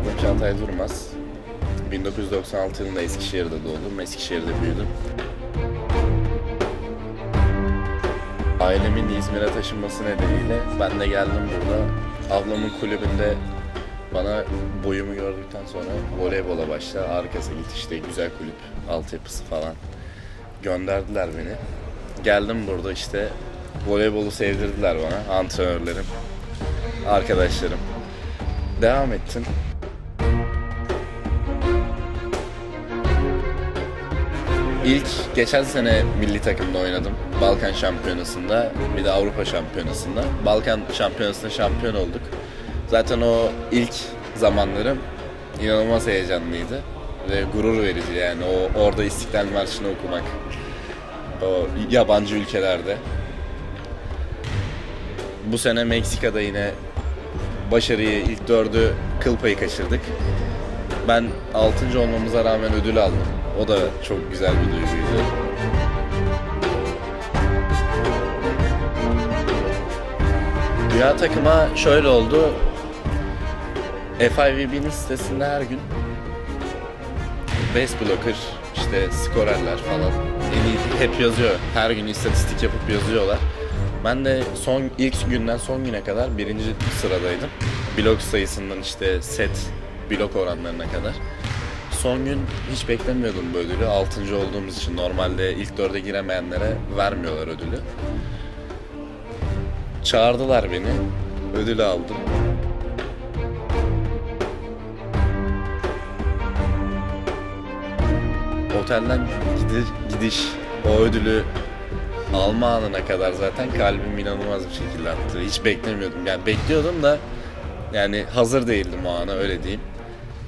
Adım Çağatay Durmaz. 1996 yılında Eskişehir'de doğdum. Eskişehir'de büyüdüm. Ailemin İzmir'e taşınması nedeniyle ben de geldim burada. Ablamın kulübünde bana boyumu gördükten sonra voleybola başla, arkası git işte güzel kulüp, altyapısı falan. Gönderdiler beni. Geldim burada işte voleybolu sevdirdiler bana antrenörlerim, arkadaşlarım. Devam ettim. İlk geçen sene milli takımda oynadım. Balkan Şampiyonası'nda, bir de Avrupa Şampiyonası'nda. Balkan Şampiyonası'nda şampiyon olduk. Zaten o ilk zamanlarım inanılmaz heyecanlıydı ve gurur verici yani o orada İstiklal Marşı'nı okumak. O yabancı ülkelerde. Bu sene Meksika'da yine başarıyı ilk dördü kıl payı kaçırdık. Ben 6. olmamıza rağmen ödül aldım. O da çok güzel bir duyguydu. Rüya takıma şöyle oldu. FIVB'nin sitesinde her gün base blocker, işte skorerler falan hep yazıyor. Her gün istatistik yapıp yazıyorlar. Ben de son ilk günden son güne kadar birinci sıradaydım. Blok sayısından işte set, blok oranlarına kadar. Son gün hiç beklemiyordum bu ödülü. Altıncı olduğumuz için normalde ilk dörde giremeyenlere vermiyorlar ödülü. Çağırdılar beni. Ödülü aldım. Otelden gidiş, gidiş o ödülü alma anına kadar zaten kalbim inanılmaz bir şekilde attı. Hiç beklemiyordum. Yani bekliyordum da yani hazır değildim o ana öyle diyeyim.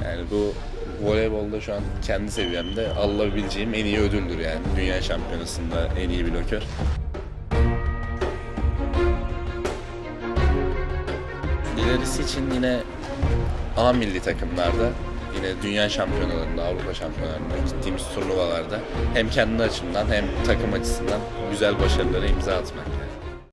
Yani bu voleybolda şu an kendi seviyemde alabileceğim en iyi ödüldür yani. Dünya şampiyonasında en iyi blokör. İlerisi için yine A milli takımlarda yine dünya şampiyonalarında, Avrupa şampiyonalarında gittiğimiz turnuvalarda hem kendi açımdan hem takım açısından güzel başarılara imza atmak.